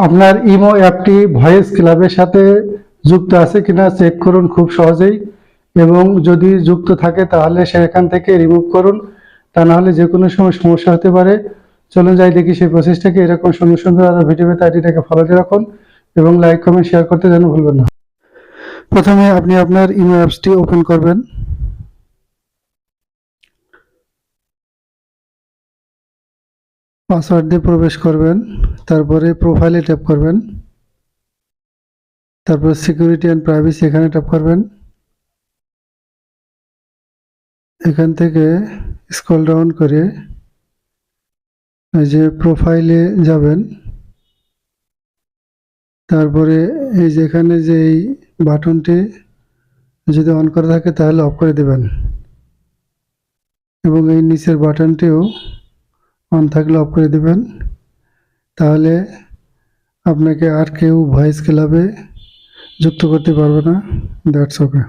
আপনার ইমো অ্যাপটি ভয়েস ক্লাবের সাথে যুক্ত আছে কিনা চেক করুন খুব সহজেই। এবং যদি যুক্ত থাকে তাহলে সেখান থেকে রিমুভ করুন। তা নাহলে যে কোনো সময় সমস্যা হতে পারে। চলুন যাই দেখি সেই প্রসেসটাকে এরকম সুন্দর সুন্দর আরও ভিডিও পেতে আইডিটাকে ফলো দিয়ে রাখুন এবং লাইক কমেন্ট শেয়ার করতে যেন ভুলবেন না। প্রথমে আপনি আপনার ইমো অ্যাপসটি ওপেন করবেন। পাসওয়ার্ড দিয়ে প্রবেশ করবেন। তারপরে প্রোফাইলে ট্যাপ করবেন। তারপর সিকিউরিটি অ্যান্ড প্রাইভেসি এখানে ট্যাপ করবেন। এখান থেকে স্ক্রল ডাউন করে যে প্রোফাইলে যাবেন। তারপরে এই যেখানে যে এই বাটনটি যদি অন করা থাকে তাহলে অফ করে দেবেন। এবং এই নিচের বাটনটিও অন থাকলে অফ করে দেবেন। তাহলে আপনাকে আর কেউ ভয়েস ক্লাবে যুক্ত করতে পারবে না। That's okay